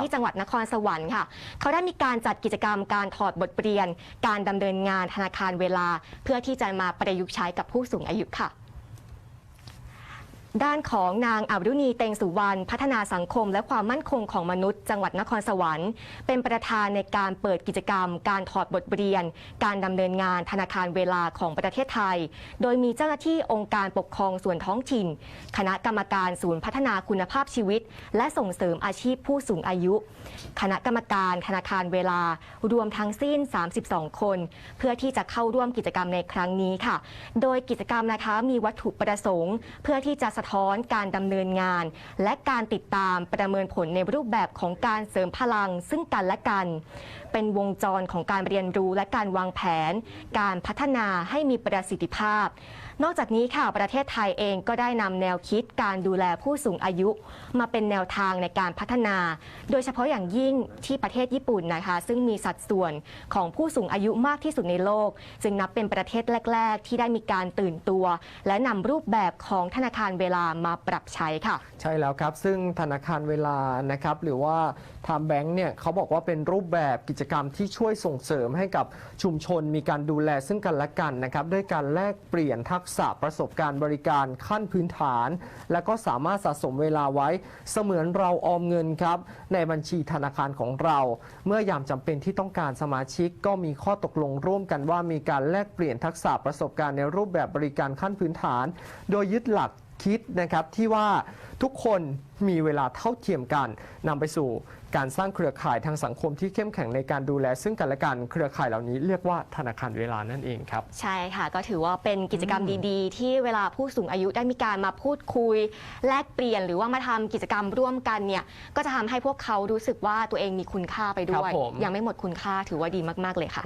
ที่จังหวัดนครสวรรค์ค่ะ เขาได้มีการจัดกิจกรรมการถอดบทเรียน การดำเนินงานธนาคารเวลา เพื่อที่จะมาประยุกต์ใช้กับผู้สูงอายุค่ะ ด้านของนางอรุณีเตงสุวรรณพัฒนาสังคม และความมั่นคงของมนุษย์ จังหวัดนครสวรรค์ เป็นประธานในการเปิดกิจกรรม การถอดบทเรียน การดำเนินงานธนาคารเวลาของประเทศไทย โดยมีเจ้าหน้าที่องค์การปกครองส่วนท้องถิ่น คณะกรรมการศูนย์พัฒนาคุณภาพชีวิต และส่งเสริมอาชีพผู้สูงอายุ คณะกรรมการธนาคารเวลารวมทั้งสิ้น 32 คน เพื่อที่จะเข้าร่วมกิจกรรมในครั้งนี้ค่ะ โดยกิจกรรมนะคะมีวัตถุประสงค์ เพื่อที่จะะท้อนการดำเนินงาน และการติดตามประเมินผลในรูปแบบของการเสริมพลังซึ่งกันและกัน เป็นวงจรของการเรียนรู้และการวางแผน การพัฒนาให้มีประสิทธิภาพ นอกจากนี้ค่ะประเทศไทยเองก็ได้นำแนวคิดการดูแลผู้สูงอายุ มาเป็นแนวทางในการพัฒนา โดยเฉพาะอย่างยิ่งที่ประเทศญี่ปุ่นนะคะ ซึ่งมีสัดส่วนของผู้สูงอายุมากที่สุดในโลก จึงนับเป็นประเทศแรก ๆ ที่ได้มีการตื่นตัว และนำรูปแบบของธนาคารเวลามาปรับใช้ค่ะ ใช่แล้วครับ ซึ่งธนาคารเวลานะครับหรือว่าทามแบงค์เนี่ยเขาบอกว่าเป็นรูปแบบกิจกรรมที่ช่วยส่งเสริมให้กับชุมชนมีการดูแลซึ่งกันและกันนะครับด้วยการแลกเปลี่ยนทักษะประสบการณ์บริการขั้นพื้นฐาน และก็สามารถสะสมเวลาไว้เสมือนเราออมเงินครับในบัญชีธนาคารของเรา เมื่อยามจำเป็นที่ต้องการสมาชิกก็มีข้อตกลงร่วมกันว่ามีการแลกเปลี่ยนทักษะประสบการณ์ในรูปแบบบริการขั้นพื้นฐาน โดยยึดหลัก คิดนะครับที่ว่าทุกคนมีเวลาเท่าเทียมกันนำไปสู่การสร้างเครือข่ายทางสังคมที่เข้มแข็งในการดูแล ซึ่งกันและกันเครือข่ายเหล่านี้เรียกว่าธนาคารเวลานั่นเองครับ ใช่ค่ะ ก็ถือว่าเป็นกิจกรรมดีๆ ที่เวลาผู้สูงอายุได้มีการมาพูดคุย แลกเปลี่ยนหรือว่ามาทำกิจกรรมร่วมกันเนี่ยก็จะทำให้พวกเขารู้สึกว่าตัวเองมีคุณค่าไปด้วยครับผมยังไม่หมดคุณค่าถือว่าดีมากๆเลยค่ะ